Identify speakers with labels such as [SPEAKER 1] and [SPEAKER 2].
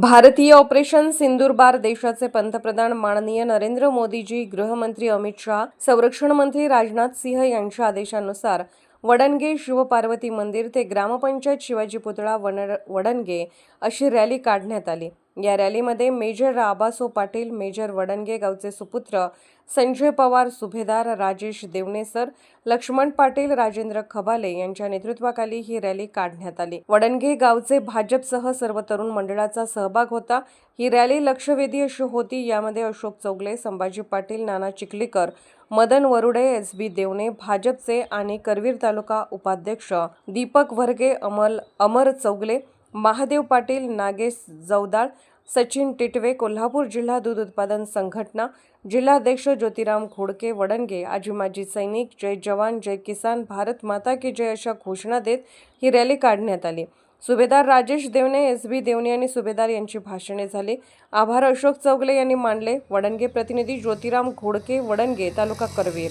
[SPEAKER 1] भारतीय ऑपरेशन सिंदूरबार देशाचे पंतप्रधान माननीय नरेंद्र मोदीजी गृहमंत्री अमित शहा संरक्षण मंत्री राजनाथ सिंह यांच्या आदेशानुसार वडणगे शिवपार्वती मंदिर ते ग्रामपंचायत शिवाजी पुतळा वडणगे अशी रॅली काढण्यात आली. या रॅलीमध्ये मेजर आबासो पाटील मेजर वडणगे गावचे सुपुत्र संजय पवार सुभेदार राजेश देवणेसर लक्ष्मण पाटील राजेंद्र खबाले यांच्या नेतृत्वाखाली ही रॅली काढण्यात आली. वडणगे गावचे भाजपसह सर्व तरुण मंडळाचा सहभाग होता. ही रॅली लक्षवेधी अशी होती. यामध्ये अशोक चौगले संभाजी पाटील नाना चिखलीकर मदन वरुडे एस बी देवणे भाजपचे आणि करवीर तालुका उपाध्यक्ष दीपक वर्गे अमल अमर चौगले महादेव पाटील नागेश जवदाळ सचिन टिटवे कोल्हापूर जिल्हा दूध उत्पादन संघटना जिल्हाध्यक्ष ज्योतिराम खोडके वडणगे आजी माजी सैनिक जय जवान जय किसान भारत माता की जय अशा घोषणा देत ही रॅली काढण्यात आली. सुभेदार राजेश देवणे एस बी देवणे आणि सुभेदार यांची भाषणे झाली. आभार अशोक चौगले यांनी मानले. वडणगे प्रतिनिधी ज्योतिराम घोडके वडणगे तालुका करवीर.